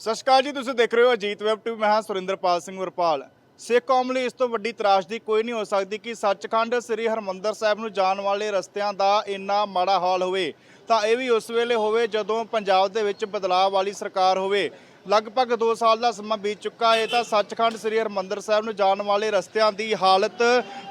ਸਤਿ ਸ਼੍ਰੀ ਅਕਾਲ ਜੀ, ਤੁਸੀਂ ਦੇਖ ਰਹੇ ਹੋ ਅਜੀਤ ਵੈਬ ਟੀਵੀ ਮੈਂ ਹਾਂ ਸੁਰਿੰਦਰਪਾਲ ਸਿੰਘ ਵਰਪਾਲ ਸਿੱਖ ਕੌਮ ਲਈ ਇਸ ਤੋਂ ਵੱਡੀ ਤਰਾਸ਼ਦੀ ਕੋਈ ਨਹੀਂ ਹੋ ਸਕਦੀ ਕਿ ਸੱਚਖੰਡ ਸ੍ਰੀ ਹਰਮੰਦਰ ਸਾਹਿਬ ਨੂੰ ਜਾਣ ਵਾਲੇ ਰਸਤਿਆਂ ਦਾ ਇੰਨਾ ਮਾੜਾ ਹਾਲ ਹੋਵੇ। ਤਾਂ ਇਹ ਵੀ ਉਸ ਵੇਲੇ ਹੋਵੇ ਜਦੋਂ ਪੰਜਾਬ ਦੇ ਵਿੱਚ ਬਦਲਾਅ ਵਾਲੀ ਸਰਕਾਰ ਹੋਵੇ। ਲਗਭਗ 2 ਸਾਲ ਦਾ ਸਮਾਂ ਬੀਤ ਚੁੱਕਾ ਹੈ ਤਾਂ ਸੱਚਖੰਡ ਸ੍ਰੀ ਹਰਮੰਦਰ ਸਾਹਿਬ ਨੂੰ ਜਾਣ ਵਾਲੇ ਰਸਤਿਆਂ ਦੀ ਹਾਲਤ,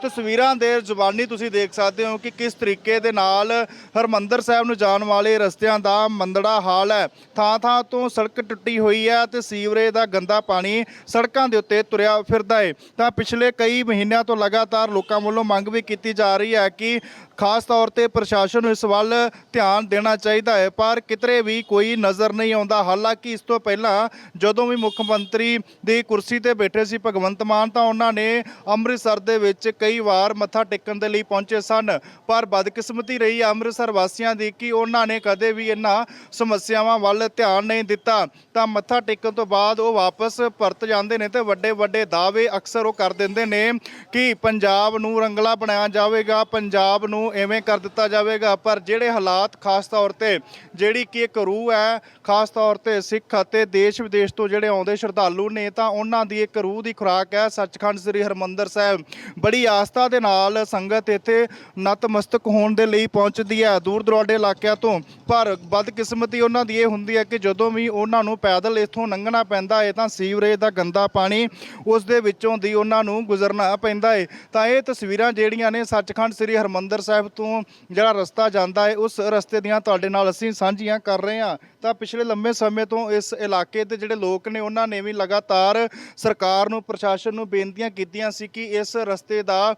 ਤਸਵੀਰਾਂ ਦੇ ਜ਼ੁਬਾਨੀ ਤੁਸੀਂ ਦੇਖ ਸਕਦੇ ਹੋ ਕਿ ਕਿਸ ਤਰੀਕੇ ਦੇ ਨਾਲ ਹਰਮੰਦਰ ਸਾਹਿਬ ਨੂੰ ਜਾਣ ਵਾਲੇ ਰਸਤਿਆਂ ਦਾ ਮੰਦੜਾ ਹਾਲ ਹੈ। ਥਾਂ ਥਾਂ ਤੋਂ ਸੜਕ ਟੁੱਟੀ ਹੋਈ ਹੈ ਤੇ ਸੀਵਰੇਜ ਦਾ ਗੰਦਾ ਪਾਣੀ ਸੜਕਾਂ ਦੇ ਉੱਤੇ ਤੁਰਿਆ ਫਿਰਦਾ ਹੈ। ਤਾਂ ਪਿਛਲੇ ਕਈ ਮਹੀਨਿਆਂ ਤੋਂ ਲਗਾਤਾਰ ਲੋਕਾਂ ਵੱਲੋਂ ਮੰਗ ਵੀ ਕੀਤੀ ਜਾ ਰਹੀ ਹੈ ਕਿ ਖਾਸ ਤੌਰ ਤੇ ਪ੍ਰਸ਼ਾਸਨ ਨੂੰ ਇਸ ਵੱਲ ਧਿਆਨ ਦੇਣਾ ਚਾਹੀਦਾ ਹੈ, ਪਰ ਕਿਤਰੇ ਵੀ ਕੋਈ ਨਜ਼ਰ ਨਹੀਂ ਆਉਂਦਾ। ਹਾਲਾਂਕਿ ਇਸ ਤੋਂ ਪਹਿਲਾਂ ਜਦੋਂ ਵੀ ਮੁੱਖ ਮੰਤਰੀ ਦੀ ਕੁਰਸੀ ਤੇ ਬੈਠੇ ਸੀ ਭਗਵੰਤ ਮਾਨ, ਤਾਂ ਉਹਨਾਂ ਨੇ ਅੰਮ੍ਰਿਤਸਰ ਦੇ ਵਿੱਚ ਕਈ ਵਾਰ ਮੱਥਾ ਟੇਕਣ ਦੇ ਲਈ ਪਹੁੰਚੇ ਸਨ। ਪਰ ਬਦਕਿਸਮਤੀ ਰਹੀ ਅੰਮ੍ਰਿਤਸਰ ਵਾਸੀਆਂ ਦੀ ਕਿ ਉਹਨਾਂ ਨੇ ਕਦੇ ਵੀ ਇਹਨਾਂ ਸਮੱਸਿਆਵਾਂ ਵੱਲ ਧਿਆਨ ਨਹੀਂ ਦਿੱਤਾ। ਤਾਂ ਮੱਥਾ ਟੇਕਣ ਤੋਂ ਬਾਅਦ ਉਹ ਵਾਪਸ ਪਰਤ ਜਾਂਦੇ ਨੇ ਤੇ ਵੱਡੇ ਵੱਡੇ ਦਾਅਵੇ ਅਕਸਰ ਉਹ ਕਰ ਦਿੰਦੇ ਨੇ ਕਿ ਪੰਜਾਬ ਨੂੰ ਰੰਗਲਾ ਬਣਾਇਆ ਜਾਵੇਗਾ, ਪੰਜਾਬ ਨੂੰ ਐਵੇਂ ਕਰ ਦਿੱਤਾ ਜਾਵੇਗਾ। ਪਰ ਜਿਹੜੇ ਹਾਲਾਤ ਖਾਸ ਤੌਰ ਤੇ ਜਿਹੜੀ ਕਿ ਇੱਕ ਰੂਹ ਹੈ, ਖਾਸ ਤੌਰ ਤੇ ਸਿੱਖ ਅਤੇ ਦੇਸ਼ ਵਿਦੇਸ਼ ਤੋਂ ਜਿਹੜੇ ਆਉਂਦੇ ਸ਼ਰਧਾਲੂ ਨੇ, ਤਾਂ ਉਹਨਾਂ ਦੀ ਇੱਕ ਰੂਹ ਦੀ ਖੁਰਾਕ ਹੈ। ਸੱਚਖੰਡ ਸ੍ਰੀ ਹਰਮੰਦਰ ਸਾਹਿਬ ਬੜੀ ਆਸਥਾ ਦੇ ਨਾਲ ਸੰਗਤ ਇੱਥੇ ਨਤਮਸਤਕ ਹੋਣ ਦੇ ਲਈ ਪਹੁੰਚਦੀ ਹੈ। ਦੂਰ ਦੁਰਾਡੇ ਇਲਾਕਿਆਂ ਤੋਂ ਪਰ ਬਦਕਿਸਮਤੀ ਉਹਨਾਂ ਦੀ ਇਹ ਹੁੰਦੀ ਹੈ ਕਿ ਜਦੋਂ ਵੀ ਉਹਨਾਂ ਨੂੰ ਪੈਦਲ ਇੱਥੋਂ ਲੰਘਣਾ ਪੈਂਦਾ ਹੈ ਤਾਂ ਸੀਵਰੇਜ ਦਾ ਗੰਦਾ ਪਾਣੀ ਉਸ ਦੇ ਵਿੱਚੋਂ ਦੀ ਉਹਨਾਂ ਨੂੰ ਗੁਜ਼ਰਨਾ ਪੈਂਦਾ ਹੈ ਤਾਂ ਇਹ ਤਸਵੀਰਾਂ ਜਿਹੜੀਆਂ ਨੇ ਸੱਚਖੰਡ ਸ੍ਰੀ ਹਰਮੰਦਰ ਸਾਹਿਬ ਤੋਂ ਜਿਹੜਾ ਰਸਤਾ ਜਾਂਦਾ ਹੈ, ਉਸ ਰਸਤੇ ਦੀਆਂ ਤੁਹਾਡੇ ਨਾਲ ਅਸੀਂ ਸਾਂਝੀਆਂ ਕਰ ਰਹੇ ਹਾਂ। ਤਾਂ ਪਿਛਲੇ ਲੰਮੇ ਸਮੇਂ ਤੋਂ ਇਸ ਇਲਾਕੇ ਦੇ ਜਿਹੜੇ ਲੋਕ ਨੇ, ਉਹਨਾਂ ਨੇ ਵੀ ਲਗਾਤਾਰ ਸਰਕਾਰ ਨੂੰ, ਪ੍ਰਸ਼ਾਸਨ ਨੂੰ ਬੇਨਤੀਆਂ ਕੀਤੀਆਂ ਸੀ ਕਿ ਇਸ ਰਸਤੇ ਦਾ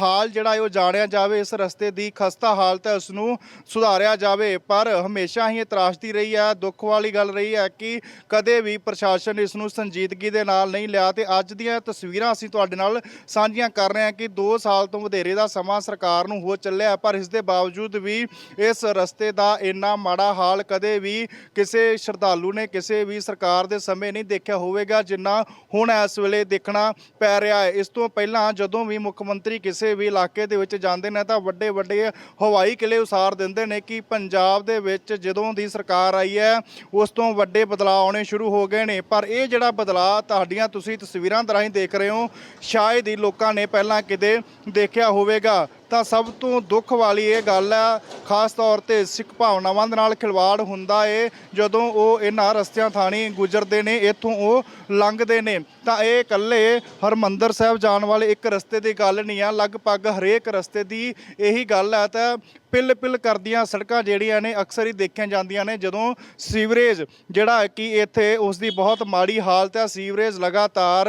ਹਾਲ ਜਿਹੜਾ ਹੈ, ਉਹ ਜਾਣਿਆ ਜਾਵੇ, ਇਸ ਰਸਤੇ ਦੀ ਖਸਤਾ ਹਾਲਤ ਹੈ ਉਸ ਨੂੰ ਸੁਧਾਰਿਆ ਜਾਵੇ। ਪਰ ਹਮੇਸ਼ਾ ਹੀ ਇਹ ਤਰਾਸ਼ਦੀ ਰਹੀ ਹੈ, ਦੁੱਖ ਵਾਲੀ ਗੱਲ ਰਹੀ ਹੈ ਕਿ ਕਦੇ ਵੀ ਪ੍ਰਸ਼ਾਸਨ ਇਸ ਨੂੰ ਸੰਜੀਦਗੀ ਦੇ ਨਾਲ ਨਹੀਂ ਲਿਆ ਤੇ ਅੱਜ ਦੀਆਂ ਤਸਵੀਰਾਂ ਅਸੀਂ ਤੁਹਾਡੇ ਨਾਲ ਸਾਂਝੀਆਂ ਕਰ ਰਹੇ ਹਾਂ ਕਿ 2 ਸਾਲ ਤੋਂ ਵਧੇਰੇ ਦਾ ਸਮਾਂ ਸਰਕਾਰ ਨੂੰ ਹੋ ਚੱਲਿਆ। ਪਰ ਇਸ ਦੇ ਬਾਵਜੂਦ ਵੀ ਇਸ ਰਸਤੇ ਦਾ ਇੰਨਾ ਮਾੜਾ ਹਾਲ ਕਦੇ ਵੀ ਕਿਸੇ ਸ਼ਰਧਾਲੂ ਨੇ ਕਿਸੇ ਵੀ ਸਰਕਾਰ ਦੇ ਸਮੇਂ ਨਹੀਂ ਦੇਖਿਆ ਹੋਵੇਗਾ, ਜਿੰਨਾ ਹੁਣ ਇਸ ਵੇਲੇ ਦੇਖਣਾ ਪੈ ਰਿਹਾ ਹੈ। ਇਸ ਤੋਂ ਪਹਿਲਾਂ ਜਦੋਂ ਵੀ ਮੁੱਖ ਮੰਤਰੀ ਕਿਸੇ ਵੀ ਇਲਾਕੇ ਦੇ ਵਿੱਚ ਜਾਂਦੇ ਨੇ, ਤਾਂ ਵੱਡੇ ਵੱਡੇ ਹਵਾਈ ਕਿਲੇ ਉਸਾਰ ਦਿੰਦੇ ਨੇ ਕਿ ਪੰਜਾਬ ਦੇ ਵਿੱਚ ਜਦੋਂ ਦੀ ਸਰਕਾਰ ਆਈ ਹੈ, ਉਸ ਤੋਂ ਵੱਡੇ ਬਦਲਾਅ ਆਉਣੇ ਸ਼ੁਰੂ ਹੋ ਗਏ ਨੇ। ਪਰ ਇਹ ਜਿਹੜਾ ਬਦਲਾਅ ਤੁਹਾਡੀਆਂ ਤੁਸੀਂ ਤਸਵੀਰਾਂ ਦੇ ਦੇਖ ਰਹੇ ਹੋ, ਸ਼ਾਇਦ ਹੀ ਲੋਕਾਂ ਨੇ ਪਹਿਲਾਂ ਕਿਤੇ ਦੇਖਿਆ ਹੋਵੇਗਾ। ਤਾਂ ਸਭ ਤੋਂ ਦੁੱਖ ਵਾਲੀ ਇਹ ਗੱਲ ਹੈ ਖਾਸ ਤੌਰ ਤੇ ਸਿੱਖ ਭਾਵਨਾਵਾਂ ਦੇ ਨਾਲ ਖਿਲਵਾੜ ਹੁੰਦਾ ਏ, ਜਦੋਂ ਉਹ ਇਹਨਾਂ ਰਸਤਿਆਂ ਥਾਣੀ ਗੁਜ਼ਰਦੇ ਨੇ, ਇੱਥੋਂ ਉਹ ਲੰਘਦੇ ਨੇ। ਤਾਂ ਇਹ ਇਕੱਲੇ ਹਰਮੰਦਰ ਸਾਹਿਬ ਜਾਣ ਵਾਲੇ ਇੱਕ ਰਸਤੇ ਦੀ ਗੱਲ ਨਹੀਂ ਆ, ਲਗਭਗ ਹਰੇਕ ਰਸਤੇ ਦੀ ਇਹੀ ਗੱਲ ਹੈ ਤਾਂ ਪਿਲ ਪਿਲ ਕਰਦੀਆਂ ਸੜਕਾਂ ਜਿਹੜੀਆਂ ਨੇ, ਅਕਸਰ ਹੀ ਦੇਖੀਆਂ ਜਾਂਦੀਆਂ ਨੇ, ਜਦੋਂ ਸੀਵਰੇਜ ਜਿਹੜਾ ਕਿ ਇੱਥੇ ਉਸ ਦੀ ਬਹੁਤ ਮਾੜੀ ਹਾਲਤ ਹੈ ਸੀਵਰੇਜ ਲਗਾਤਾਰ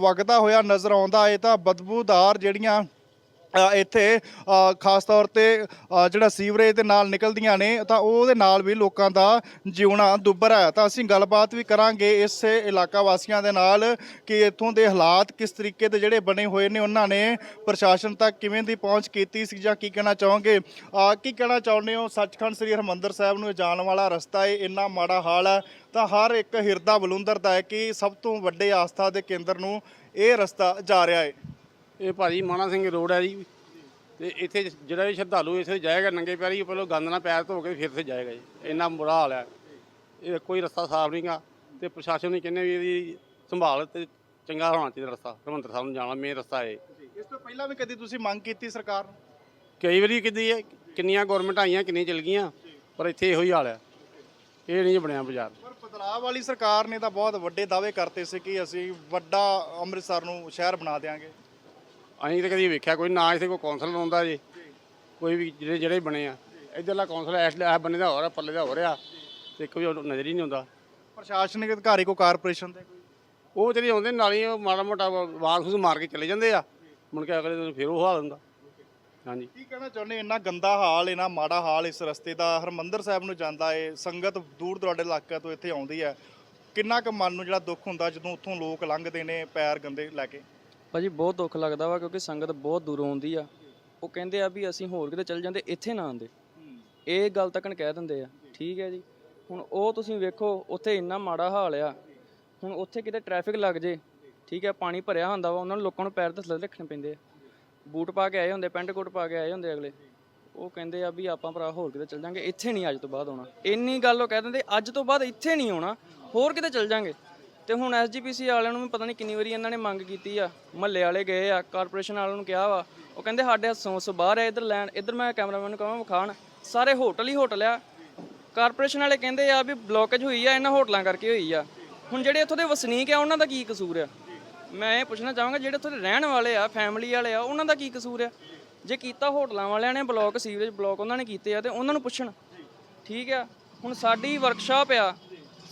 ਵਗਦਾ ਹੋਇਆ ਨਜ਼ਰ ਆਉਂਦਾ ਹੈ ਤਾਂ ਬਦਬੂਦਾਰ ਜਿਹੜੀਆਂ ਇੱਥੇ ਖਾਸ ਤੌਰ ਤੇ ਜਿਹੜਾ ਸੀਵਰੇਜ ਦੇ ਨਾਲ ਨਿਕਲਦੀਆਂ ਨੇ, ਤਾਂ ਉਹਦੇ ਨਾਲ ਵੀ ਲੋਕਾਂ ਦਾ ਜਿਉਣਾ ਦੁੱਬਰ ਹੈ। ਤਾਂ ਅਸੀਂ ਗੱਲਬਾਤ ਵੀ ਕਰਾਂਗੇ ਇਸ ਇਲਾਕਾ ਵਾਸੀਆਂ ਦੇ ਨਾਲ ਕਿ ਇੱਥੋਂ ਦੇ ਹਾਲਾਤ ਕਿਸ ਤਰੀਕੇ ਦੇ ਜਿਹੜੇ ਬਣੇ ਹੋਏ ਨੇ, ਉਹਨਾਂ ਨੇ ਪ੍ਰਸ਼ਾਸਨ ਤੱਕ ਕਿਵੇਂ ਦੀ ਪਹੁੰਚ ਕੀਤੀ ਸੀ ਜਾਂ ਕੀ ਕਹਿਣਾ ਚਾਹੋਗੇ? ਕੀ ਕਹਿਣਾ ਚਾਹੁੰਦੇ ਹੋ? ਸੱਚਖੰਡ ਸ੍ਰੀ ਹਰਮੰਦਰ ਸਾਹਿਬ ਨੂੰ ਜਾਣ ਵਾਲਾ ਰਸਤਾ ਏ, ਇੰਨਾ ਮਾੜਾ ਹਾਲ ਹੈ। ਤਾਂ ਹਰ ਇੱਕ ਹਿਰਦਾ ਬਲੁੰਦਰਦਾ ਹੈ ਕਿ ਸਭ ਤੋਂ ਵੱਡੇ ਆਸਥਾ ਦੇ ਕੇਂਦਰ ਨੂੰ ਇਹ ਰਸਤਾ ਜਾ ਰਿਹਾ ਹੈ ਇਹ ਭਾਜੀ ਮਾਣਾ ਸਿੰਘ ਰੋਡ ਹੈ ਜੀ। ਤੇ ਇੱਥੇ ਜਿਹੜਾ ਵੀ ਸ਼ਰਧਾਲੂ ਇੱਥੇ ਜਾਏਗਾ ਨੰਗੇ ਪੈਰੀ ਪਹਿਲਾਂ ਗੰਦ ਨਾਲ ਪੈਰ ਧੋ ਕੇ ਫਿਰ ਤੇ ਜਾਏਗਾ ਜੀ। ਇੰਨਾ ਬੁਰਾ ਹਾਲ ਹੈ। ਇਹ ਕੋਈ ਰਸਤਾ ਸਾਫ਼ ਨਹੀਂਗਾ ਤੇ ਪ੍ਰਸ਼ਾਸਨ ਨੇ ਕਹਿੰਦੇ ਵੀ ਇਹਦੀ ਸੰਭਾਲ ਤੇ ਚੰਗਾ ਹੋਣਾ ਚਾਹੀਦਾ ਰਸਤਾ। ਹਰਿਮੰਦਰ ਸਾਹਿਬ ਨੂੰ ਜਾਣਾ ਮੇਨ ਰਸਤਾ ਹੈ ਇਸ ਤੋਂ ਪਹਿਲਾਂ ਵੀ ਕਦੀ ਤੁਸੀਂ ਮੰਗ ਕੀਤੀ ਸਰਕਾਰ ਨੂੰ? ਕਈ ਵਾਰੀ ਕਿਦੀ ਹੈ। ਕਿੰਨੀਆਂ ਗਵਰਨਮੈਂਟ ਆਈਆਂ ਕਿੰਨੀਆਂ ਚਲ ਗਈਆਂ ਪਰ ਇੱਥੇ ਇਹੋ ਹੀ ਹਾਲ ਹੈ। ਇਹ ਨਹੀਂ ਬਣਿਆ ਬਾਜ਼ਾਰ। ਪਰ ਬਦਲਾਅ ਵਾਲੀ ਸਰਕਾਰ ਨੇ ਤਾਂ ਬਹੁਤ ਵੱਡੇ ਦਾਅਵੇ ਕਰਤੇ ਸੀ ਕਿ ਅਸੀਂ ਵੱਡਾ ਅੰਮ੍ਰਿਤਸਰ ਨੂੰ ਸ਼ਹਿਰ ਬਣਾ ਦੇਵਾਂਗੇ ਅਸੀਂ ਤਾਂ ਕਦੀ ਵੇਖਿਆ ਕੋਈ ਨਾ ਇੱਥੇ ਕੋਈ ਕੌਂਸਲ ਆਉਂਦਾ ਜੀ। ਕੋਈ ਵੀ ਜਿਹੜੇ ਜਿਹੜੇ ਬਣੇ ਆ। ਇੱਧਰਲਾ ਕੌਂਸਲ ਐਸ ਐ ਬੰਨੇ ਦਾ ਹੋ ਰਿਹਾ ਪੱਲੇ ਦਾ ਹੋ ਰਿਹਾ ਤੇ ਕੋਈ ਉਹ ਨਜ਼ਰ ਹੀ ਨਹੀਂ ਆਉਂਦਾ। ਪ੍ਰਸ਼ਾਸਨਿਕ ਅਧਿਕਾਰੀ ਕੋ ਕਾਰਪੋਰੇਸ਼ਨ ਦੇ ਕੋਈ? ਉਹ ਜਿਹੜੇ ਆਉਂਦੇ ਨਾਲ ਹੀ ਉਹ ਮਾੜਾ ਮੋਟਾ ਵਾਰ ਫੂਸ ਮਾਰ ਕੇ ਚਲੇ ਜਾਂਦੇ ਆ। ਮੁੜ ਕੇ ਅਗਲੇ ਦਿਨ ਫਿਰ ਉਹ ਹਾਲ ਹੁੰਦਾ। ਹਾਂਜੀ। ਕੀ ਕਹਿਣਾ ਚਾਹੁੰਦੇ ਇੰਨਾ ਗੰਦਾ ਹਾਲ ਇੰਨਾ ਮਾੜਾ ਹਾਲ ਇਸ ਰਸਤੇ ਦਾ। ਹਰਮੰਦਰ ਸਾਹਿਬ ਨੂੰ ਜਾਂਦਾ ਏ ਸੰਗਤ ਦੂਰ ਦੁਰਾਡੇ ਇਲਾਕਿਆਂ ਤੋਂ ਇੱਥੇ ਆਉਂਦੀ ਹੈ। ਕਿੰਨਾ ਕੁ ਮਨ ਨੂੰ ਜਿਹੜਾ ਦੁੱਖ ਹੁੰਦਾ ਜਦੋਂ ਉੱਥੋਂ ਲੋਕ ਲੰਘਦੇ ਨੇ ਪੈਰ ਗੰਦੇ ਲੈ ਕੇ? ਭਾਜੀ ਬਹੁਤ ਦੁੱਖ ਲੱਗਦਾ ਵਾ ਕਿਉਂਕਿ ਸੰਗਤ ਬਹੁਤ ਦੂਰੋਂ ਆਉਂਦੀ ਆ। ਉਹ ਕਹਿੰਦੇ ਆ ਵੀ ਅਸੀਂ ਹੋਰ ਕਿਤੇ ਚੱਲ ਜਾਂਦੇ, ਇੱਥੇ ਨਾ ਆਉਂਦੇ। ਇਹ ਗੱਲ ਤੱਕਣ ਕਹਿ ਦਿੰਦੇ ਆ, ਠੀਕ ਹੈ ਜੀ। ਹੁਣ ਉਹ ਤੁਸੀਂ ਵੇਖੋ, ਉੱਥੇ ਇੰਨਾ ਮਾੜਾ ਹਾਲ ਆ। ਹੁਣ ਉੱਥੇ ਕਿਤੇ ਟ੍ਰੈਫਿਕ ਲੱਗ ਜੇ, ਠੀਕ ਹੈ, ਪਾਣੀ ਭਰਿਆ ਹੁੰਦਾ ਵਾ, ਉਹਨਾਂ ਨੂੰ ਲੋਕਾਂ ਨੂੰ ਪੈਰ ਤੇ ਥੱਲੇ ਰੱਖਣੇ ਪੈਂਦੇ ਆ। ਬੂਟ ਪਾ ਕੇ ਆਏ ਹੁੰਦੇ, ਪੈਂਟ ਕੋਟ ਪਾ ਕੇ ਆਏ ਹੁੰਦੇ ਅਗਲੇ। ਉਹ ਕਹਿੰਦੇ ਆ ਵੀ ਆਪਾਂ ਭਰਾ ਹੋਰ ਕਿਤੇ ਚੱਲ ਜਾਾਂਗੇ, ਇੱਥੇ ਨਹੀਂ ਅੱਜ ਤੋਂ ਬਾਅਦ ਆਉਣਾ। ਇੰਨੀ ਗੱਲ ਉਹ ਕਹਿ ਦਿੰਦੇ, ਅੱਜ ਤੋਂ ਬਾਅਦ ਇੱਥੇ ਨਹੀਂ ਆਉਣਾ, ਹੋਰ ਕਿਤੇ ਚੱਲ ਜਾਾਂਗੇ। ਤੇ ਹੁਣ ਐਸਜੀਪੀਸੀ ਵਾਲਿਆਂ ਨੂੰ ਵੀ ਪਤਾ ਨਹੀਂ ਕਿੰਨੀ ਵਾਰੀ ਇਹਨਾਂ ਨੇ ਮੰਗ ਕੀਤੀ ਆ। ਮਹੱਲੇ ਵਾਲੇ ਗਏ ਆ ਕਾਰਪੋਰੇਸ਼ਨ ਵਾਲਿਆਂ ਨੂੰ ਕਿਹਾ ਵਾ। ਉਹ ਕਹਿੰਦੇ ਸਾਡੇ ਹੱਥੋਂ ਸੋ ਬਾਹਰ ਹੈ ਇਧਰ ਲੈਣ, ਇਧਰ ਮੈਂ ਕੈਮਰਾਮੈਨ ਨੂੰ ਕਹਾਂ ਵਿਖਾਣ। ਸਾਰੇ ਹੋਟਲ ਹੀ ਹੋਟਲ ਆ। ਕਾਰਪੋਰੇਸ਼ਨ ਵਾਲੇ ਕਹਿੰਦੇ ਆ ਵੀ ਬਲੋਕੇਜ ਹੋਈ ਆ, ਇਹਨਾਂ ਹੋਟਲਾਂ ਕਰਕੇ ਹੋਈ ਆ। ਹੁਣ ਜਿਹੜੇ ਇੱਥੋਂ ਦੇ ਵਸਨੀਕ ਆ, ਉਹਨਾਂ ਦਾ ਕੀ ਕਸੂਰ ਆ? ਮੈਂ ਇਹ ਪੁੱਛਣਾ ਚਾਹਾਂਗਾ, ਜਿਹੜੇ ਇੱਥੋਂ ਦੇ ਰਹਿਣ ਵਾਲੇ ਆ ਫੈਮਿਲੀ ਵਾਲੇ ਆ, ਉਹਨਾਂ ਦਾ ਕੀ ਕਸੂਰ ਆ? ਜੇ ਕੀਤਾ ਹੋਟਲਾਂ ਵਾਲਿਆਂ ਨੇ ਬਲੋਕ ਸੀਵਰੇਜ ਬਲੋਕ ਉਹਨਾਂ ਨੇ ਕੀਤੇ ਆ, ਤੇ ਉਹਨਾਂ ਨੂੰ ਪੁੱਛਣ। ਠੀਕ ਆ? ਹੁਣ ਸਾਡੀ ਵਰਕਸ਼ਾਪ ਆ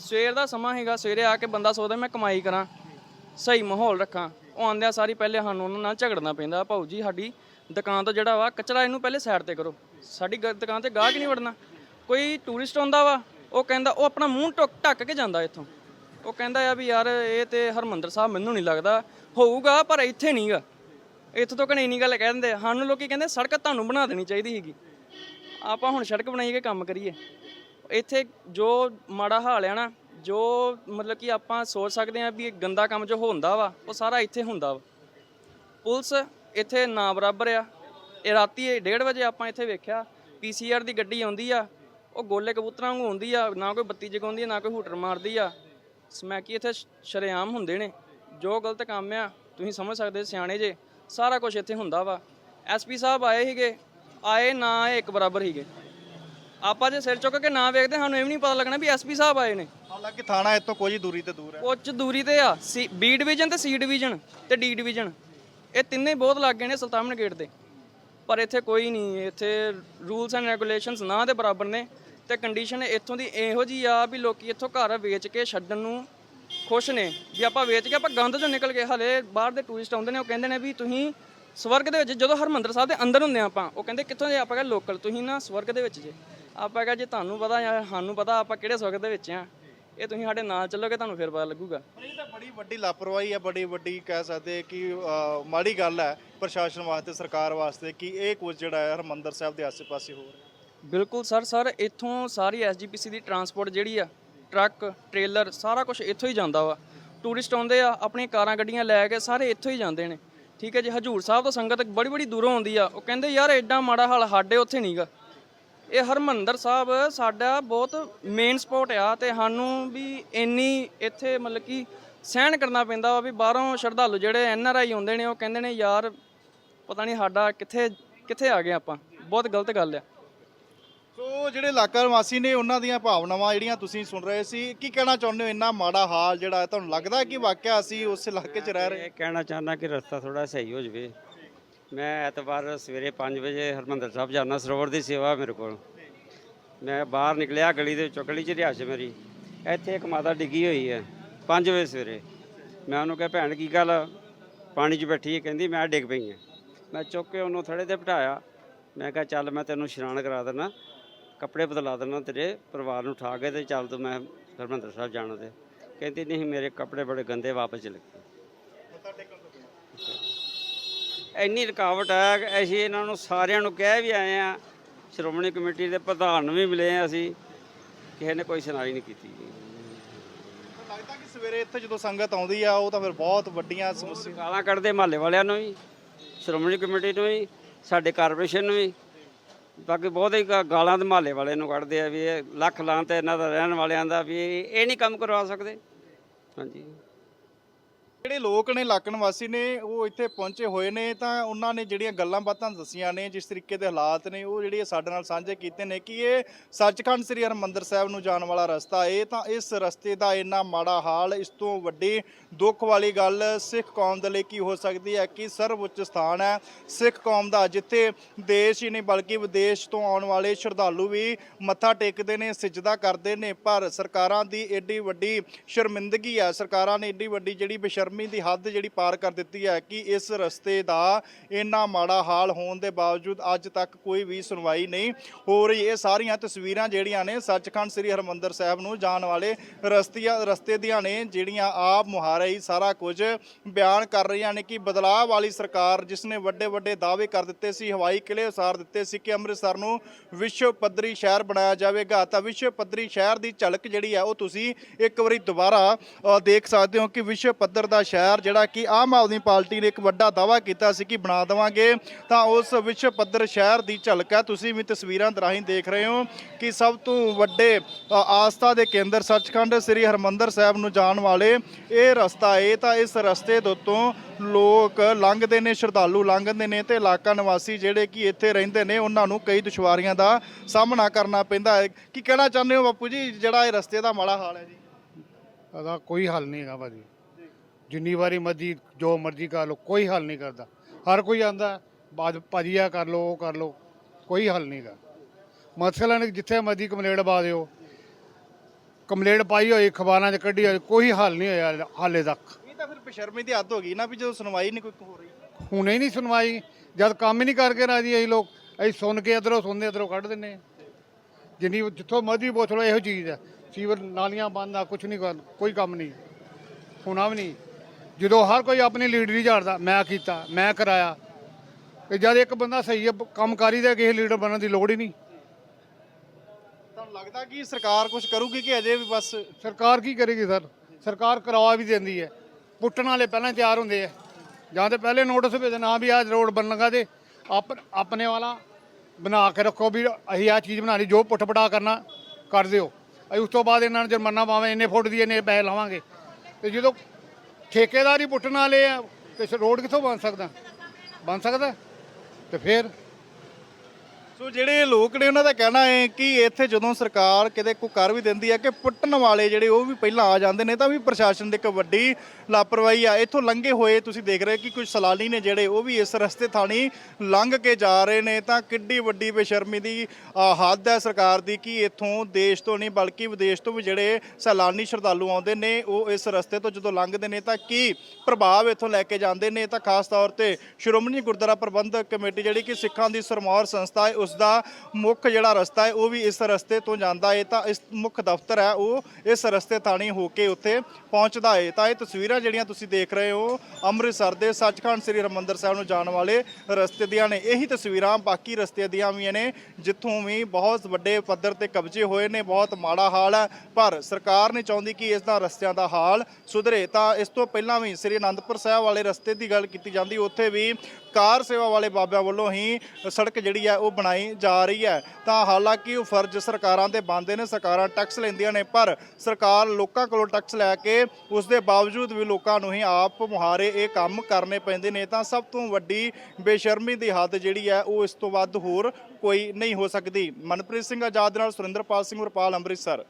ਸਵੇਰ ਦਾ ਸਮਾਂ ਹੈਗਾ, ਸਵੇਰੇ ਆ ਕੇ ਬੰਦਾ ਸੋਚਦਾ ਮੈਂ ਕਮਾਈ ਕਰਾਂ, ਸਹੀ ਮਾਹੌਲ ਰੱਖਾਂ। ਉਹ ਆਂਦਿਆਂ ਸਾਰੀ ਪਹਿਲੇ ਸਾਨੂੰ ਉਹਨਾਂ ਨਾਲ ਝਗੜਨਾ ਪੈਂਦਾ, ਭਾਊ ਜੀ, ਸਾਡੀ ਦੁਕਾਨ ਤੋਂ ਜਿਹੜਾ ਵਾ, ਕਚਰਾ ਇਹਨੂੰ ਪਹਿਲੇ ਸਾਈਡ ਤੇ ਕਰੋ। ਸਾਡੀ ਗ- ਦੁਕਾਨ ਤੇ ਗਾਹਕ ਨਹੀਂ ਵੜਨਾ। ਕੋਈ ਟੂਰਿਸਟ ਆਉਂਦਾ ਵਾ, ਉਹ ਕਹਿੰਦਾ, ਉਹ ਆਪਣਾ ਮੂੰਹ ਟੁੱਕ ਢੱਕ ਕੇ ਜਾਂਦਾ ਇੱਥੋਂ। ਉਹ ਕਹਿੰਦਾ ਆ ਵੀ ਯਾਰ, ਇਹ ਤੇ ਹਰਮੰਦਰ ਸਾਹਿਬ ਮੈਨੂੰ ਨਹੀਂ ਲੱਗਦਾ। ਹੋਊਗਾ, ਪਰ ਇੱਥੇ ਨਹੀਂਗਾ ਇੱਥੋਂ ਤੋਂ ਕਨੇ ਨਹੀਂ ਗੱਲ ਕਹਿ ਦਿੰਦੇ ਸਾਨੂੰ ਲੋਕੀ ਕਹਿੰਦੇ, ਸੜਕ ਤੁਹਾਨੂੰ ਬਣਾ ਦੇਣੀ ਚਾਹੀਦੀ ਸੀਗੀ। ਆਪਾਂ ਹੁਣ ਸੜਕ ਬਣਾਈਏ ਕੇ ਕੰਮ ਕਰੀਏ। ਇੱਥੇ ਜੋ ਮਾੜਾ ਹਾਲ ਆ ਨਾ, ਜੋ ਮਤਲਬ ਕਿ ਆਪਾਂ ਸੋਚ ਸਕਦੇ ਆ ਵੀ ਇਹ ਗੰਦਾ ਕੰਮ ਜੋ ਹੁੰਦਾ ਵਾ, ਉਹ ਸਾਰਾ ਇੱਥੇ ਹੁੰਦਾ ਵਾ। ਪੁਲਿਸ ਇੱਥੇ ਨਾ ਬਰਾਬਰ ਆ। ਇਹ ਰਾਤੀ 1:30 ਵਜੇ ਆਪਾਂ ਇੱਥੇ ਵੇਖਿਆ ਪੀਸੀਆਰ ਦੀ ਗੱਡੀ ਆਉਂਦੀ ਆ, ਉਹ ਗੋਲੇ ਕਬੂਤਰਾਂ ਵਾਂਗੂ ਆਉਂਦੀ ਆ, ਨਾ ਕੋਈ ਬੱਤੀ ਜਗਾਉਂਦੀ ਆ, ਨਾ ਕੋਈ ਹੂਟਰ ਮਾਰਦੀ ਆ। ਸਮੈਕੀ ਇੱਥੇ ਸ਼ਰੇਆਮ ਹੁੰਦੇ ਨੇ। ਜੋ ਗਲਤ ਕੰਮ ਆ, ਤੁਸੀਂ ਸਮਝ ਸਕਦੇ ਸਿਆਣੇ ਜੇ, ਸਾਰਾ ਕੁਝ ਇੱਥੇ ਹੁੰਦਾ ਵਾ। ਐਸਪੀ ਸਾਹਿਬ ਆਏ ਸੀਗੇ, ਆਏ ਨਾ ਆਏ ਇੱਕ ਬਰਾਬਰ ਸੀਗੇ। ਆਪਾਂ ਜੇ ਸਿਰ ਚੁੱਕ ਕੇ ਨਾ ਵੇਖਦੇ ਸਾਨੂੰ ਇਹ ਵੀ ਨਹੀਂ ਪਤਾ ਲੱਗਣਾ ਵੀ ਐਸਪੀ ਸਾਹਿਬ ਆਏ ਨੇ। ਹਾਲਾਂਕਿ ਥਾਣਾ ਇੱਥੋਂ ਕੁਝ ਦੂਰੀ ਤੇ ਦੂਰ ਹੈ। ਉੱਚ ਦੂਰੀ ਤੇ ਆ। ਸੀ ਬੀ ਡਿਵੀਜ਼ਨ ਤੇ ਸੀ ਡਿਵੀਜ਼ਨ ਤੇ ਡੀ ਡਿਵੀਜ਼ਨ ਇਹ ਤਿੰਨੇ ਬਹੁਤ ਲੱਗ ਗਏ ਨੇ ਸੁਲਤਾਨਪੁਰ ਗੇਟ ਤੇ। ਪਰ ਇੱਥੇ ਕੋਈ ਨਹੀਂ ਇੱਥੇ ਰੂਲਸ ਐਂਡ ਰੈਗੂਲੇਸ਼ਨਸ ਨਾ ਦੇ ਬਰਾਬਰ ਨੇ ਤੇ ਕੰਡੀਸ਼ਨ ਇੱਥੋਂ ਦੀ ਇਹੋ ਜੀ ਆ ਵੀ ਲੋਕੀ ਇੱਥੋਂ ਘਰ ਵੇਚ ਕੇ ਛੱਡਣ ਨੂੰ ਖੁਸ਼ ਨੇ। ਵੀ ਆਪਾਂ ਵੇਚ ਕੇ ਆਪਾਂ ਗੰਦ ਚੋਂ ਨਿਕਲ ਕੇ ਹਲੇ ਬਾਹਰ ਦੇ ਟੂਰਿਸਟ ਆਉਂਦੇ ਨੇ ਉਹ ਕਹਿੰਦੇ ਨੇ ਵੀ ਤੁਸੀਂ ਸਵਰਗ ਦੇ ਵਿੱਚ ਜਦੋਂ ਹਰਮੰਦਰ ਸਾਹਿਬ ਦੇ ਅੰਦਰ ਹੁੰਦੇ ਆ ਆਪਾਂ ਉਹ ਕਹਿੰਦੇ ਕਿੱਥੋਂ ਜੇ ਆਪਾਂ ਕਹਿੰਦੇ ਲੋਕਲ ਤੁਸੀਂ ਨਾ ਸਵਰਗ ਦੇ ਵਿੱਚ ਜੇ। ਆਪਾਂ ਕਹਿੰਦੇ ਜੇ ਤੁਹਾਨੂੰ ਪਤਾ ਜਾਂ ਸਾਨੂੰ ਪਤਾ ਆਪਾਂ ਕਿਹੜੇ ਸਵਰਗ ਦੇ ਵਿੱਚ ਆ ਇਹ ਤੁਸੀਂ ਸਾਡੇ ਨਾਲ ਚੱਲੋਗੇ ਤੁਹਾਨੂੰ ਫਿਰ ਪਤਾ ਲੱਗੂਗਾ। ਪਰ ਇਹ ਤਾਂ ਬੜੀ ਵੱਡੀ ਲਾਪਰਵਾਹੀ ਹੈ ਬੜੀ ਵੱਡੀ ਕਹਿ ਸਕਦੇ ਕਿ ਅ, ਮਾੜੀ ਗੱਲ ਹੈ ਪ੍ਰਸ਼ਾਸਨ ਵਾਸਤੇ ਸਰਕਾਰ ਵਾਸਤੇ ਕਿ ਇਹ ਕੁਝ ਜਿਹੜਾ ਹੈ ਹਰਮੰਦਰ ਸਾਹਿਬ ਦੇ ਆਸ-ਪਾਸੇ ਹੋ ਰਿਹਾ। ਬਿਲਕੁਲ ਸਰ ਸਰ ਇੱਥੋਂ ਸਾਰੀ ਐਸਜੀਪੀਸੀ ਦੀ ਟਰਾਂਸਪੋਰਟ ਜਿਹੜੀ ਆ ਟਰੱਕ ਟ੍ਰੇਲਰ ਸਾਰਾ ਕੁਝ ਇੱਥੋਂ ਹੀ ਜਾਂਦਾ ਵਾ। ਟੂਰਿਸਟ ਆਉਂਦੇ ਆ ਆਪਣੀਆਂ ਕਾਰਾਂ ਗੱਡੀਆਂ ਲੈ ਕੇ ਸਾਰੇ ਇੱਥੋਂ ਹੀ ਜਾਂਦੇ ਨੇ। ਠੀਕ ਹੈ ਜੀ ਹਜੂਰ ਸਾਹਿਬ ਤੋਂ ਸੰਗਤ ਬੜੀ ਬੜੀ ਦੂਰੋਂ ਆਉਂਦੀ ਆ। ਉਹ ਕਹਿੰਦੇ ਯਾਰ ਐਡਾ ਮਾੜਾ ਹਾਲ ਸਾਡੇ ਉੱਥੇ ਨਹੀਂਗਾ ਇਹ ਹਰਮੰਦਰ ਸਾਹਿਬ ਸਾਡਾ ਬਹੁਤ ਮੇਨ ਸਪੋਟ ਆ ਤੇ ਸਾਨੂੰ ਵੀ ਇੰਨੀ ਇੱਥੇ ਮਤਲਬ ਕਿ ਸਹਿਣ ਕਰਨਾ ਪੈਂਦਾ ਵਾ ਵੀ ਬਾਹਰੋਂ ਸ਼ਰਧਾਲੂ ਜਿਹੜੇ ਐਨ ਆਰ ਆਈ ਆਉਂਦੇ ਨੇ ਉਹ ਕਹਿੰਦੇ ਨੇ ਯਾਰ ਪਤਾ ਨਹੀਂ ਸਾਡਾ ਕਿੱਥੇ ਕਿੱਥੇ ਆ ਗਏ ਆਪਾਂ? ਬਹੁਤ ਗਲਤ ਗੱਲ ਆ। ਸੋ ਜਿਹੜੇ ਇਲਾਕਾ ਨਿਵਾਸੀ ਨੇ ਉਹਨਾਂ ਦੀਆਂ ਭਾਵਨਾਵਾਂ ਜਿਹੜੀਆਂ ਤੁਸੀਂ ਸੁਣ ਰਹੇ ਸੀ ਕੀ ਕਹਿਣਾ ਚਾਹੁੰਦੇ ਹੋ ਇੰਨਾ ਮਾੜਾ ਹਾਲ ਜਿਹੜਾ ਹੈ? ਤੁਹਾਨੂੰ ਲੱਗਦਾ ਹੈ ਕਿ ਵਾਕਿਆ ਅਸੀਂ ਉਸ ਇਲਾਕੇ 'ਚ ਰਹਿ ਰਹੇ ਇਹ ਕਹਿਣਾ ਚਾਹੁੰਦਾ ਕਿ ਰਸਤਾ ਥੋੜਾ ਸਹੀ ਹੋ ਜਵੇ। ਮੈਂ ਐਤਵਾਰ ਸਵੇਰੇ 5 ਵਜੇ ਹਰਮੰਦਰ ਸਾਹਿਬ ਜਾਣਾ ਸਰੋਵਰ ਦੀ ਸੇਵਾ ਮੇਰੇ ਕੋਲ। ਮੈਂ ਬਾਹਰ ਨਿਕਲਿਆ, ਗਲੀ ਦੇ ਵਿੱਚੋਂ, ਗਲੀ 'ਚ ਰਿਹਾਇਸ਼ ਹੈ ਮੇਰੀ। ਇੱਥੇ ਇੱਕ ਮਾਤਾ ਡਿੱਗੀ ਹੋਈ ਹੈ 5 ਵਜੇ ਸਵੇਰੇ। ਮੈਂ ਉਹਨੂੰ ਕਿਹਾ, ਭੈਣ, ਕੀ ਗੱਲ ਪਾਣੀ 'ਚ ਬੈਠੀ ਹੈ, ਕਹਿੰਦੀ, ਮੈਂ ਡਿੱਗ ਪਈ ਹਾਂ। ਮੈਂ ਚੁੱਕ ਕੇ ਉਹਨੂੰ ਥੜੇ ਤੇ ਬਿਠਾਇਆ। ਮੈਂ ਕਿਹਾ, ਚੱਲ, ਮੈਂ ਤੈਨੂੰ ਇਸ਼ਨਾਨ ਕਰਾ ਦਿੰਦਾ ਕੱਪੜੇ ਬਦਲਾ ਦਿੰਦਾ ਤੇਰੇ ਪਰਿਵਾਰ ਨੂੰ ਠਾ ਕੇ ਤੇ ਚੱਲ ਤੂੰ ਮੈਂ ਹਰਮੰਦਰ ਸਾਹਿਬ ਜਾਣਾ ਤੇ। ਕਹਿੰਦੀ, ਨਹੀਂ, ਮੇਰੇ ਕੱਪੜੇ ਬੜੇ ਗੰਦੇ ਵਾਪਸ ਚਲੇ ਗਏ। ਇੰਨੀ ਰੁਕਾਵਟ ਹੈ ਕਿ ਅਸੀਂ ਇਹਨਾਂ ਨੂੰ ਸਾਰਿਆਂ ਨੂੰ ਕਹਿ ਵੀ ਆਏ ਆ ਸ਼੍ਰੋਮਣੀ ਕਮੇਟੀ ਦੇ ਪ੍ਰਧਾਨ ਨੂੰ ਵੀ ਮਿਲੇ ਆ ਅਸੀਂ ਕਿਸੇ ਨੇ ਕੋਈ ਸੁਣਾਈ ਨਹੀਂ ਕੀਤੀ ਲੱਗਦਾ ਕਿ ਸਵੇਰੇ ਇੱਥੇ ਜਦੋਂ ਸੰਗਤ ਆਉਂਦੀ ਆ ਉਹ ਤਾਂ ਫਿਰ ਬਹੁਤ ਵੱਡੀਆਂ ਸਮੱਸਿਆ ਗਾਲਾਂ ਕੱਢਦੇ ਮਹੱਲੇ ਵਾਲਿਆਂ ਨੂੰ ਵੀ ਸ਼੍ਰੋਮਣੀ ਕਮੇਟੀ ਨੂੰ ਵੀ ਸਾਡੇ ਕਾਰਪੋਰੇਸ਼ਨ ਨੂੰ ਵੀ। ਬਾਕੀ ਬਹੁਤ ਹੀ ਗਾ- ਗਾਲਾਂ ਦੇ ਮਹੱਲੇ ਵਾਲੇ ਨੂੰ ਕੱਢਦੇ ਆ ਵੀ ਇਹ ਲੱਖ ਲਾਂ ਤੇ ਇਹਨਾਂ ਦਾ ਰਹਿਣ ਵਾਲਿਆਂ ਦਾ ਵੀ ਇਹ ਨਹੀਂ ਕੰਮ ਕਰਵਾ ਸਕਦੇ। ਹਾਂਜੀ। ਜਿਹੜੇ ਲੋਕ ਨੇ ਇਲਾਕਾ ਨਿਵਾਸੀ ਨੇ, ਉਹ ਇੱਥੇ ਪਹੁੰਚੇ ਹੋਏ ਨੇ ਤਾਂ ਉਹਨਾਂ ਨੇ ਜਿਹੜੀਆਂ ਗੱਲਾਂ ਬਾਤਾਂ ਦੱਸੀਆਂ ਨੇ, ਜਿਸ ਤਰੀਕੇ ਦੇ ਹਾਲਾਤ ਨੇ, ਉਹ ਜਿਹੜੇ ਸਾਡੇ ਨਾਲ ਸਾਂਝੇ ਕੀਤੇ ਨੇ ਕਿ ਇਹ ਸੱਚਖੰਡ ਸ੍ਰੀ ਹਰਿਮੰਦਰ ਸਾਹਿਬ ਨੂੰ ਜਾਣ ਵਾਲਾ ਰਸਤਾ ਏ। ਤਾਂ ਇਸ ਰਸਤੇ ਦਾ ਇੰਨਾ ਮਾੜਾ ਹਾਲ, ਇਸ ਤੋਂ ਵੱਡੀ ਦੁੱਖ ਵਾਲੀ ਗੱਲ ਸਿੱਖ ਕੌਮ ਦੇ ਲਈ ਕੀ ਹੋ ਸਕਦੀ ਹੈ ਕਿ ਸਰਵਉੱਚ ਸਥਾਨ ਹੈ ਸਿੱਖ ਕੌਮ ਦਾ, ਜਿੱਥੇ ਦੇਸ਼ ਹੀ ਨਹੀਂ ਬਲਕਿ ਵਿਦੇਸ਼ ਤੋਂ ਆਉਣ ਵਾਲੇ ਸ਼ਰਧਾਲੂ ਵੀ ਮੱਥਾ ਟੇਕਦੇ ਨੇ, ਸਜਦਾ ਕਰਦੇ ਨੇ। ਪਰ ਸਰਕਾਰਾਂ ਦੀ ਏਡੀ ਵੱਡੀ ਸ਼ਰਮਿੰਦਗੀ ਹੈ, ਸਰਕਾਰਾਂ ਨੇ ਏਡੀ ਵੱਡੀ ਜਿਹੜੀ ਬੇਸ਼ਰਮੀ ਦੀ ਹੱਦ ਜਿਹੜੀ ਪਾਰ ਕਰ ਦਿੱਤੀ ਹੈ ਕਿ ਇਸ ਰਸਤੇ ਦਾ ਇੰਨਾ ਮਾੜਾ ਹਾਲ ਹੋਣ ਦੇ ਬਾਵਜੂਦ ਅੱਜ ਤੱਕ ਕੋਈ ਵੀ ਸੁਣਵਾਈ ਨਹੀਂ ਹੋ ਰਹੀ। ਇਹ ਸਾਰੀਆਂ ਤਸਵੀਰਾਂ ਜਿਹੜੀਆਂ ਨੇ ਸੱਚਖੰਡ ਸ੍ਰੀ ਹਰਿਮੰਦਰ ਸਾਹਿਬ ਨੂੰ ਜਾਣ ਵਾਲੇ ਰਸਤੀਆਂ, ਰਸਤੇ ਦੀਆਂ ਨੇ, ਜਿਹੜੀਆਂ ਆਪ ਮੁਹਾਰੇ ਹੀ ਸਾਰਾ ਕੁਝ ਬਿਆਨ ਕਰ ਰਹੀਆਂ ਨੇ ਕਿ ਬਦਲਾਅ ਵਾਲੀ ਸਰਕਾਰ ਜਿਸ ਨੇ ਵੱਡੇ ਵੱਡੇ ਦਾਅਵੇ ਕਰ ਦਿੱਤੇ ਸੀ, ਹਵਾਈ ਕਿਲੇ ਉਸਾਰ ਦਿੱਤੇ ਸੀ ਕਿ ਅੰਮ੍ਰਿਤਸਰ ਨੂੰ ਵਿਸ਼ਵ ਪੱਧਰੀ ਸ਼ਹਿਰ ਬਣਾਇਆ ਜਾਵੇਗਾ। ਤਾਂ ਵਿਸ਼ਵ ਪੱਧਰੀ ਸ਼ਹਿਰ ਦੀ ਝਲਕ ਜਿਹੜੀ ਹੈ ਉਹ ਤੁਸੀਂ ਇੱਕ ਵਾਰੀ ਦੁਬਾਰਾ ਦੇਖ ਸਕਦੇ ਹੋ ਕਿ ਵਿਸ਼ਵ ਪੱਧਰ ਦਾ ਸ਼ਹਿਰ ਜਿਹੜਾ ਕਿ ਆਮ ਆਦਮੀ ਪਾਰਟੀ ਨੇ ਇੱਕ ਵੱਡਾ ਦਾਅਵਾ ਕੀਤਾ ਸੀ ਕਿ ਬਣਾ ਦੇਵਾਂਗੇ। ਤਾਂ ਉਸ ਵਿਸ਼ਵ ਪੱਧਰ ਸ਼ਹਿਰ ਦੀ ਝਲਕ ਹੈ। ਤੁਸੀਂ ਵੀ ਤਸਵੀਰਾਂ ਦਰਾਹੀਂ ਦੇਖ ਰਹੇ ਹੋ ਕਿ ਸਭ ਤੋਂ ਵੱਡੇ ਆਸਥਾ ਦੇ ਕੇਂਦਰ ਸੱਚਖੰਡ ਸ੍ਰੀ ਹਰਮੰਦਰ ਸਾਹਿਬ ਨੂੰ ਜਾਣ ਵਾਲੇ ਇਹ ਰਸਤਾ ਹੈ ਤਾਂ ਇਸ ਰਸਤੇ ਦੇ ਉੱਤੋਂ ਲੋਕ ਲੰਘਦੇ ਨੇ, ਸ਼ਰਧਾਲੂ ਲੰਘਦੇ ਨੇ ਤੇ ਇਲਾਕਾ ਨਿਵਾਸੀ ਜਿਹੜੇ ਕਿ ਇੱਥੇ ਰਹਿੰਦੇ ਨੇ, ਉਹਨਾਂ ਨੂੰ ਕਈ ਦੁਸ਼ਵਾਰੀਆਂ ਦਾ ਸਾਹਮਣਾ ਕਰਨਾ ਪੈਂਦਾ ਹੈ। ਕੀ ਕਹਿਣਾ ਚਾਹੁੰਦੇ ਹੋ ਬਾਪੂ ਜੀ? ਜਿਹੜਾ ਇਹ ਰਸਤੇ ਦਾ ਮਾੜਾ ਹਾਲ ਹੈ ਜੀ। ਇਹਦਾ ਕੋਈ ਹੱਲ ਨਹੀਂ ਹੈਗਾ ਭਾਜੀ। ਜਿੰਨੀ ਵਾਰੀ ਮਰਜ਼ੀ ਜੋ ਮਰਜ਼ੀ ਕਰ ਲਓ ਕੋਈ ਹੱਲ ਨਹੀਂ ਕਰਦਾ। ਹਰ ਕੋਈ ਆਂਦਾ ਬਾਜ ਭਾਜੀ ਆ ਕਰ ਲਓ ਉਹ ਕਰ ਲਓ ਕੋਈ ਹੱਲ ਨਹੀਂ ਹੈਗਾ। ਮਸਲਾ ਜਿੱਥੇ ਮਰਜ਼ੀ ਕੰਪਲੇਂਟ ਪਾ ਦਿਓ। ਕੰਪਲੇਂਟ ਪਾਈ ਹੋਈ ਅਖਬਾਰਾਂ 'ਚ ਕੱਢੀ ਹੋਈ ਕੋਈ ਹੱਲ ਨਹੀਂ ਹੋਇਆ ਹਾਲੇ ਤੱਕ। ਇਹ ਤਾਂ ਫਿਰ ਬੇਸ਼ਰਮੀ ਦੀ ਹੱਦ ਹੋ ਗਈ ਨਾ ਵੀ ਜਦੋਂ ਸੁਣਵਾਈ ਨਹੀਂ ਕੋਈ ਹੋ ਰਹੀ। ਹੁਣੇ ਹੀ ਨਹੀਂ ਸੁਣਵਾਈ। ਜਦ ਕੰਮ ਹੀ ਨਹੀਂ ਕਰਕੇ ਰਾਜੀ ਅਸੀਂ ਲੋਕ ਅਸੀਂ ਸੁਣ ਕੇ ਇਧਰੋਂ ਸੁਣਦੇ ਇਧਰੋਂ ਕੱਢ ਦਿੰਨੇ ਜਿੰਨੀ ਜਿੱਥੋਂ ਮਰਜ਼ੀ ਪੁੱਛ ਲਓ ਇਹੋ ਚੀਜ਼ ਹੈ। ਸੀਵਰ ਨਾਲੀਆਂ ਬੰਦ ਆ ਕੁਝ ਨਹੀਂ ਕੋਈ ਕੰਮ ਨਹੀਂ। ਹੋਣਾ ਵੀ ਨਹੀਂ। ਜਦੋਂ ਹਰ ਕੋਈ ਆਪਣੀ ਲੀਡਰੀ ਝਾੜਦਾ ਮੈਂ ਕੀਤਾ ਮੈਂ ਕਰਾਇਆ। ਤੇ ਜਦ ਇੱਕ ਬੰਦਾ ਸਹੀ ਹੈ ਕੰਮਕਾਰੀ ਦਾ ਕਿਸੇ ਲੀਡਰ ਬਣਨ ਦੀ ਲੋੜ ਹੀ ਨਹੀਂ। ਤੁਹਾਨੂੰ ਲੱਗਦਾ ਕਿ ਸਰਕਾਰ ਕੁਝ ਕਰੂਗੀ ਕਿ ਅਜੇ ਵੀ ਬਸ? ਸਰਕਾਰ ਕੀ ਕਰੇਗੀ ਸਰ? ਸਰਕਾਰ ਕਰਵਾ ਵੀ ਦਿੰਦੀ ਹੈ। ਪੁੱਟਣ ਵਾਲੇ ਪਹਿਲਾਂ ਤਿਆਰ ਹੁੰਦੇ ਆ। ਜਾਂ ਤੇ ਪਹਿਲੇ ਨੋਟਿਸ ਭੇਜਣਾ ਹਾਂ ਵੀ ਆਹ ਰੋਡ ਬਣਨਗਾ ਤੇ ਆਪ ਆਪਣੇ ਵਾਲਾ ਬਣਾ ਕੇ ਰੱਖੋ ਵੀ ਅਸੀਂ ਆਹ ਚੀਜ਼ ਬਣਾਣੀ ਜੋ ਪੁੱਟ ਪਟਾ ਕਰਨਾ ਕਰ ਦਿਓ। ਅਸੀਂ ਉਸ ਤੋਂ ਬਾਅਦ ਇਹਨਾਂ ਨੂੰ ਜੁਰਮਾਨਾ ਪਾਵੇਂ ਇੰਨੇ ਫੁੱਟ ਦੀ ਇੰਨੇ ਪੈਸੇ ਲਾਵਾਂਗੇ। ਤੇ ਜਦੋਂ ਠੇਕੇਦਾਰ ਹੀ ਪੁੱਟਣ ਵਾਲੇ ਆ ਤੇ ਰੋਡ ਕਿੱਥੋਂ ਬਣ ਸਕਦਾ? ਬਣ ਸਕਦਾ? ਤੇ ਫਿਰ ਸੋ ਜਿਹੜੇ ਲੋਕ ਨੇ ਉਹਨਾਂ ਦਾ ਕਹਿਣਾ ਹੈ ਕਿ ਇੱਥੇ ਜਦੋਂ ਸਰਕਾਰ ਕਿਤੇ ਕੋਈ ਕਰ ਵੀ ਦਿੰਦੀ ਹੈ ਕਿ ਪੁੱਟਣ ਵਾਲੇ ਜਿਹੜੇ ਉਹ ਵੀ ਪਹਿਲਾਂ ਆ ਜਾਂਦੇ ਨੇ, ਤਾਂ ਵੀ ਪ੍ਰਸ਼ਾਸਨ ਦੀ ਇੱਕ ਵੱਡੀ ਲਾਪਰਵਾਹੀ ਆ। ਇੱਥੋਂ ਲੰਘੇ ਹੋਏ ਤੁਸੀਂ ਦੇਖ ਰਹੇ ਕਿ ਕੁਝ ਸਲਾਨੀ ਨੇ ਜਿਹੜੇ ਉਹ ਵੀ ਇਸ ਰਸਤੇ ਥਾਣੀ ਲੰਘ ਕੇ ਜਾ ਰਹੇ ਨੇ, ਤਾਂ ਕਿੱਡੀ ਵੱਡੀ ਬੇਸ਼ਰਮੀ ਦੀ ਹੱਦ ਹੈ ਸਰਕਾਰ ਦੀ ਕਿ ਇੱਥੋਂ ਦੇਸ਼ ਤੋਂ ਨਹੀਂ, ਬਲਕਿ ਵਿਦੇਸ਼ ਤੋਂ ਵੀ ਜਿਹੜੇ ਸੈਲਾਨੀ ਸ਼ਰਧਾਲੂ ਆਉਂਦੇ ਨੇ, ਉਹ ਇਸ ਰਸਤੇ ਤੋਂ ਜਦੋਂ ਲੰਘਦੇ ਨੇ, ਤਾਂ ਕੀ ਪ੍ਰਭਾਵ ਇੱਥੋਂ ਲੈ ਕੇ ਜਾਂਦੇ ਨੇ? ਤਾਂ ਖਾਸ ਤੌਰ ਤੇ ਸ਼੍ਰੋਮਣੀ ਗੁਰਦੁਆਰਾ ਪ੍ਰਬੰਧਕ ਕਮੇਟੀ ਜਿਹੜੀ ਕਿ ਸਿੱਖਾਂ ਦੀ ਸਰਮੌਰ ਸੰਸਥਾ ਹੈ ਉਸ ਦਾ ਮੁੱਖ ਜਿਹੜਾ ਰਸਤਾ ਹੈ, ਉਹ ਵੀ ਇਸ ਰਸਤੇ ਤੋਂ ਜਾਂਦਾ ਹੈ ਤਾਂ ਇਸ ਮੁੱਖ ਦਫ਼ਤਰ ਹੈ, ਉਹ ਇਸ ਰਸਤੇ ਥਾਣੀ ਹੋ ਕੇ ਉੱਥੇ ਪਹੁੰਚਦਾ ਹੈ ਤਾਂ ਇਹ ਤਸਵੀਰਾਂ ਜਿਹੜੀਆਂ ਤੁਸੀਂ ਦੇਖ ਰਹੇ ਹੋ, ਅੰਮ੍ਰਿਤਸਰ ਦੇ ਸੱਚਖੰਡ ਸ੍ਰੀ ਹਰਿਮੰਦਰ ਸਾਹਿਬ ਨੂੰ ਜਾਣ ਵਾਲੇ ਰਸਤੇ ਦੀਆਂ ਨੇ। ਇਹੀ ਤਸਵੀਰਾਂ ਬਾਕੀ ਰਸਤੇ ਦੀਆਂ ਵੀ ਨੇ, ਜਿੱਥੋਂ ਵੀ ਬਹੁਤ ਵੱਡੇ ਪੱਧਰ ਤੇ ਕਬਜ਼ੇ ਹੋਏ ਨੇ, ਬਹੁਤ ਮਾੜਾ ਹਾਲ ਹੈ, ਪਰ ਸਰਕਾਰ ਨਹੀਂ ਚਾਹੁੰਦੀ ਕਿ ਇਸ ਦਾ ਰਸਤਿਆਂ ਦਾ ਹਾਲ ਸੁਧਰੇ। ਤਾਂ ਇਸ ਤੋਂ ਪਹਿਲਾਂ ਵੀ ਸ੍ਰੀ ਅਨੰਦਪੁਰ ਸਾਹਿਬ ਵਾਲੇ ਰਸਤੇ ਦੀ ਗੱਲ ਕੀਤੀ ਜਾਂਦੀ, ਉੱਥੇ ਵੀ ਕਾਰ ਸੇਵਾ ਵਾਲੇ ਬਾਬਿਆਂ ਵੱਲੋਂ ਹੀ ਸੜਕ ਜਿਹੜੀ ਹੈ, ਉਹ ਬਣਾਈ ਜਾ ਰਹੀ ਹੈ। ਤਾਂ ਹਾਲਾਂਕਿ ਉਹ ਫਰਜ਼ ਸਰਕਾਰਾਂ ਦੇ ਬਣਦੇ ਨੇ, ਸਰਕਾਰਾਂ ਟੈਕਸ ਲੈਂਦੀਆਂ ਨੇ, ਪਰ ਸਰਕਾਰ ਲੋਕਾਂ ਕੋਲੋਂ ਟੈਕਸ ਲੈ ਕੇ ਉਸ ਦੇ ਬਾਵਜੂਦ ਵੀ ਲੋਕਾਂ ਨੂੰ ਹੀ ਆਪ ਮੁਹਾਰੇ ਇਹ ਕੰਮ ਕਰਨੇ ਪੈਂਦੇ ਨੇ। ਤਾਂ ਸਭ ਤੋਂ ਵੱਡੀ ਬੇਸ਼ਰਮੀ ਦੀ ਹੱਦ ਜਿਹੜੀ ਹੈ, ਉਹ ਇਸ ਤੋਂ ਵੱਧ ਹੋਰ ਕੋਈ ਨਹੀਂ ਹੋ ਸਕਦੀ। ਮਨਪ੍ਰੀਤ ਸਿੰਘ ਆਜ਼ਾਦ ਨਾਲ ਸੁਰਿੰਦਰਪਾਲ ਸਿੰਘ ਵਰਪਾਲ ਅੰਮ੍ਰਿਤਸਰ।